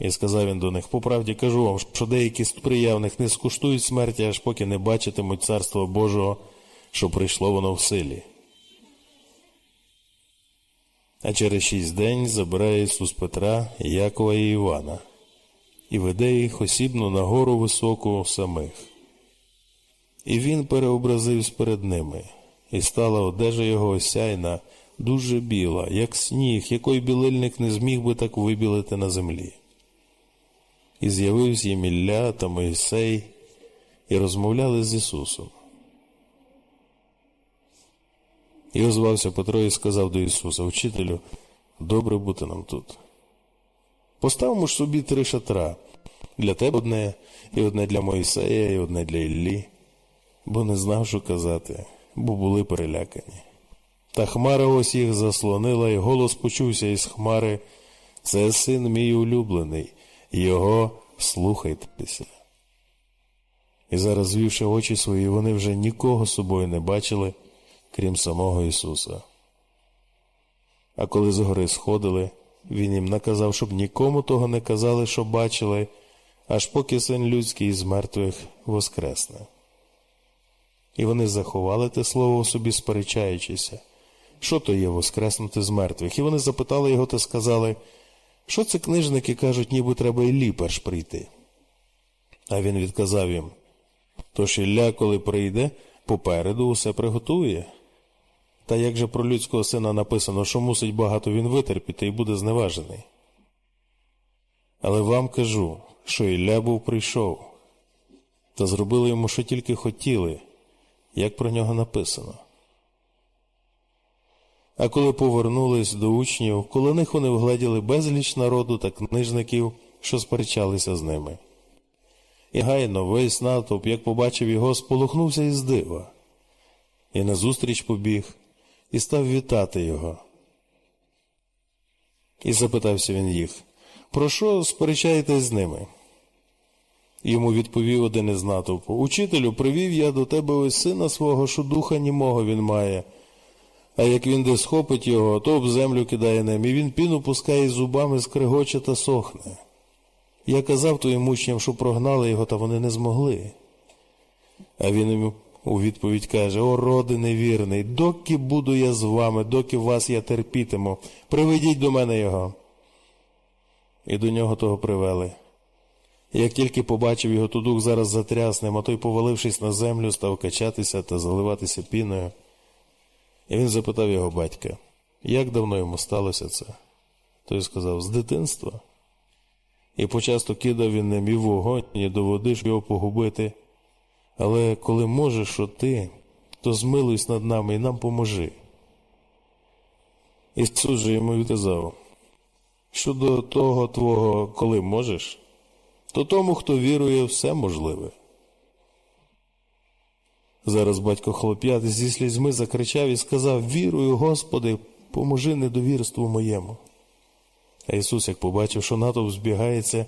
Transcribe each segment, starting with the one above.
І сказав він до них, по правді кажу вам, що деякі з приявних не скуштують смерті, аж поки не бачитимуть царство Божого, що прийшло воно в силі. А через шість день забирає Ісус Петра, Якова і Івана і веде їх осібно на гору високу самих. І він переобразився перед ними, і стала одежа його осяйна, дуже біла, як сніг, який білильник не зміг би так вибілити на землі. І з'явився їм Ілля та Моїсей, і розмовляли з Ісусом. І озвався Петро і сказав до Ісуса, Учителю, добре бути нам тут. Поставимо ж собі три шатра для тебе одне, і одне для Моїсея, і одне для Іллі, бо не знав, що казати, бо були перелякані. Та хмара ось їх заслонила, і голос почувся із хмари Це син мій улюблений, його слухайтеся. І зараз, звівши очі свої, вони вже нікого собою не бачили, крім самого Ісуса. А коли з гори сходили, він їм наказав, щоб нікому того не казали, що бачили, аж поки син людський з мертвих воскресне. І вони заховали те слово у собі, сперечаючися, що то є воскреснути з мертвих. І вони запитали його та сказали, що це книжники кажуть, ніби треба Іллі перш прийти. А він відказав їм, тож Ілля, коли прийде, попереду усе приготує. Та як же про людського сина написано, що мусить багато він витерпіти і буде зневажений. Але вам кажу, що Ілля був прийшов, та зробили йому, що тільки хотіли, як про нього написано. А коли повернулись до учнів, коло них вони вгледіли безліч народу та книжників, що сперечалися з ними. І гайно весь натовп, як побачив його, сполохнувся із дива, і назустріч побіг, і став вітати його. І запитався він їх, про що сперечаєтесь з ними? Йому відповів один із натовпу Учителю, привів я до тебе ось сина свого, що духа німого він має. А як він де схопить його, то об землю кидає ним, і він піну пускає зубами, скрегоче та сохне. Я казав твоїм учням, що прогнали його, та вони не змогли. А він йому у відповідь каже: О, роди невірний, доки буду я з вами, доки вас я терпітиму, приведіть до мене його. І до нього того привели. Як тільки побачив його, то дух зараз затряс ним, а той, повалившись на землю, став качатися та заливатися піною. І він запитав його батька, як давно йому сталося це? Той сказав, з дитинства. І почасто кидав він ним і вогонь, і до води, щоб його погубити. Але коли можеш, що ти, то змилуйся над нами і нам поможи. Ісус же йому відказав, щодо того твого, коли можеш, то тому, хто вірує, все можливе. Зараз батько хлоп'ят зі слізьми закричав і сказав Вірую, Господи, поможи недовірству моєму. А Ісус, як побачив, що натовп збігається,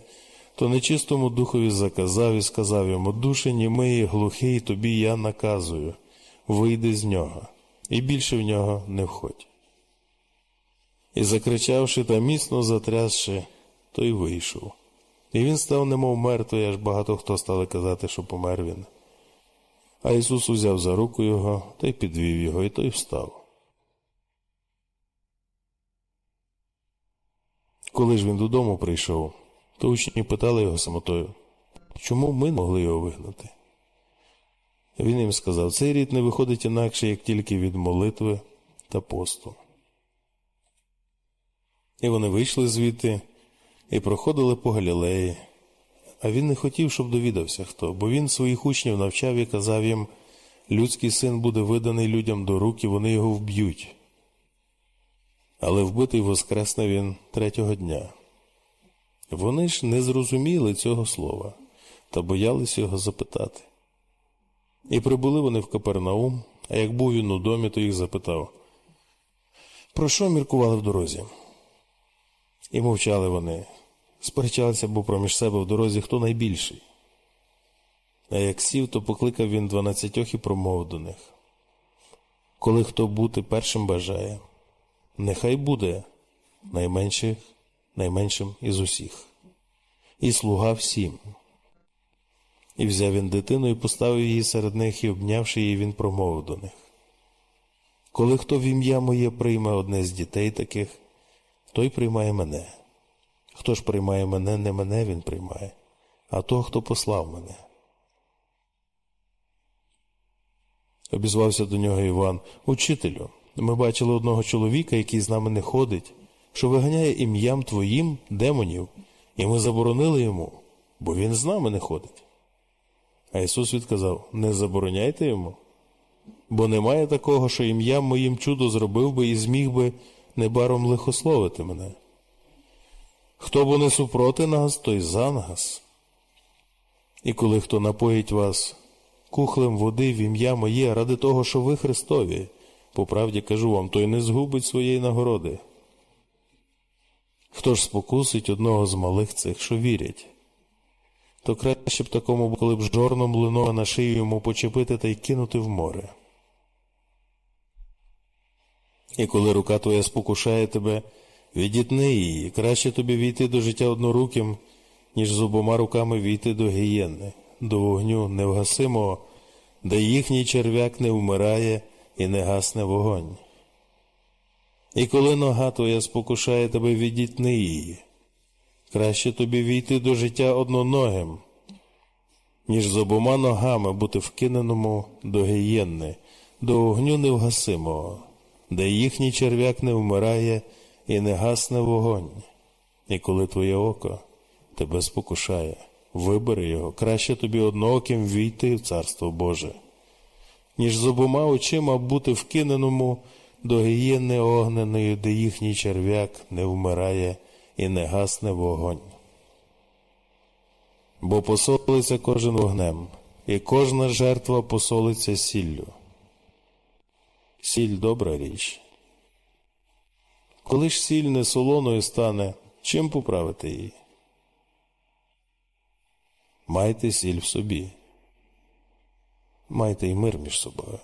то нечистому духові заказав і сказав йому Душе німий, глухий, тобі я наказую, вийди з нього, і більше в нього не входь. І закричавши та міцно затрясши, той вийшов. І він став немов мертвий, аж багато хто стали казати, що помер він. А Ісус узяв за руку його та й підвів його, і той встав. Коли ж він додому прийшов, то учні питали його самотою, чому ми могли його вигнати? Він їм сказав, цей рід не виходить інакше, як тільки від молитви та посту. І вони вийшли звідти і проходили по Галілеї. А він не хотів, щоб довідався хто, бо він своїх учнів навчав і казав їм людський син буде виданий людям до рук, і вони його вб'ють. Але вбитий воскресне він третього дня. Вони ж не зрозуміли цього слова та боялись його запитати. І прибули вони в Капернаум, а як був він у домі, то їх запитав про що міркували в дорозі? І мовчали вони, сперечалися бо проміж себе в дорозі хто найбільший. А як сів, то покликав він дванадцятьох і промовив до них. Коли хто бути першим бажає, нехай буде найменших, найменшим із усіх. і слуга всім. І взяв він дитину і поставив її серед них, і обнявши її, він промовив до них. Коли хто в ім'я моє прийме одне з дітей таких, той приймає мене. Хто ж приймає мене, не мене він приймає, а того, хто послав мене. Обізвався до нього Іван, Учителю, ми бачили одного чоловіка, який з нами не ходить, що виганяє ім'ям твоїм демонів, і ми заборонили йому, бо він з нами не ходить. А Ісус відказав: Не забороняйте йому, бо немає такого, що ім'ям моїм чудо зробив би і зміг би небаром лихословити мене. Хто бо не супроти нас, той за нас. І коли хто напоїть вас кухлем води в ім'я моє ради того, що ви Христові, по правді кажу вам, той не згубить своєї нагороди. Хто ж спокусить одного з малих цих, що вірять? То краще б такому, коли б жорном лино на шию йому почепити та й кинути в море. І коли рука твоя спокушає тебе, відітни її, краще тобі війти до життя одноруким, ніж з обома руками війти до гієнни, до вогню невгасимого, де їхній черв'як не вмирає і не гасне вогонь. І коли нога твоя спокушає тебе, відітни її, краще тобі війти до життя одноногим, ніж з обома ногами бути вкиненому до гієнни, до вогню невгасимого, де їхній черв'як не вмирає і не гасне вогонь. І коли твоє око тебе спокушає, вибери його, краще тобі однооким війти в Царство Боже, ніж з обома очима бути вкиненому до гієнни огненої, де їхній черв'як не вмирає і не гасне вогонь. Бо посолиться кожен вогнем, і кожна жертва посолиться сіллю. Сіль добра річ. Коли ж сіль не солоною стане, чим поправити її? Майте сіль в собі, майте й мир між собою.